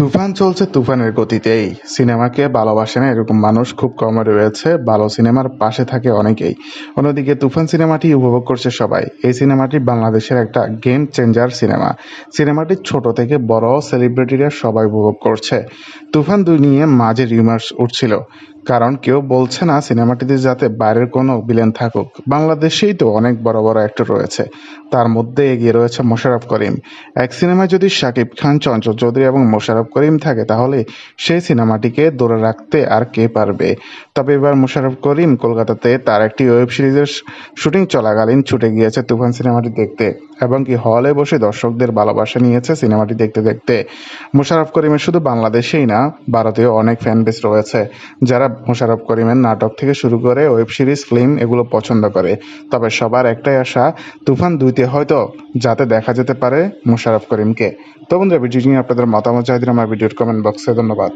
তুফান চলছে তুফানের গতিতেই। সিনেমাকে ভালোবাসে না এরকম মানুষ, খুব কম রয়েছে। ভালো সিনেমার পাশে থাকে অনেকেই। অন্যদিকে তুফান সিনেমাটি উপভোগ করছে সবাই। এই সিনেমাটি বাংলাদেশের একটা গেম চেঞ্জার সিনেমা সিনেমাটি ছোট থেকে বড় সেলিব্রিটিরা সবাই উপভোগ করছে। তুফান দুই নিয়ে মাঝে রিউমার্স উঠছিল। কারণ কেউ বলছে না সিনেমাটিতে যাতে বাইরের কোনো ভিলেন থাকুক। বাংলাদেশেই তো অনেক বড় বড় অ্যাক্টর রয়েছে। তার মধ্যে এগিয়ে রয়েছে মোশাররফ করিম। এক সিনেমায় যদি শাকিব খান, চঞ্চল চৌধুরী এবং মোশাররফ করিম থাকে, তাহলে সেই সিনেমাটিকে দূরে রাখতে আর কে পারবে? তবে এবার মোশাররফ করিম কলকাতাতে তার একটি ওয়েব সিরিজের শুটিং চলাকালীন ছুটে গিয়েছে তুফান সিনেমাটি দেখতে। এবং কি হলে বসে দর্শকদের ভালোবাসা নিয়েছে সিনেমাটি দেখতে দেখতে। মোশারফ করিমের শুধু বাংলাদেশেই না ভারতীয় অনেক ফ্যান বেস রয়েছে। যারা মোশারফ করিমের নাটক থেকে শুরু করে ওয়েব সিরিজ ফিল্ম এগুলো পছন্দ করে। তবে সবার একটাই আশা, তুফান দুইতে হয়তো যাতে দেখা যেতে পারে মোশাররফ করিমকে। তো বন্ধুরা ভিডিও নিয়ে আপনাদের মতামত চাই দিন আমার ভিডিওর কমেন্ট বক্সে ধন্যবাদ।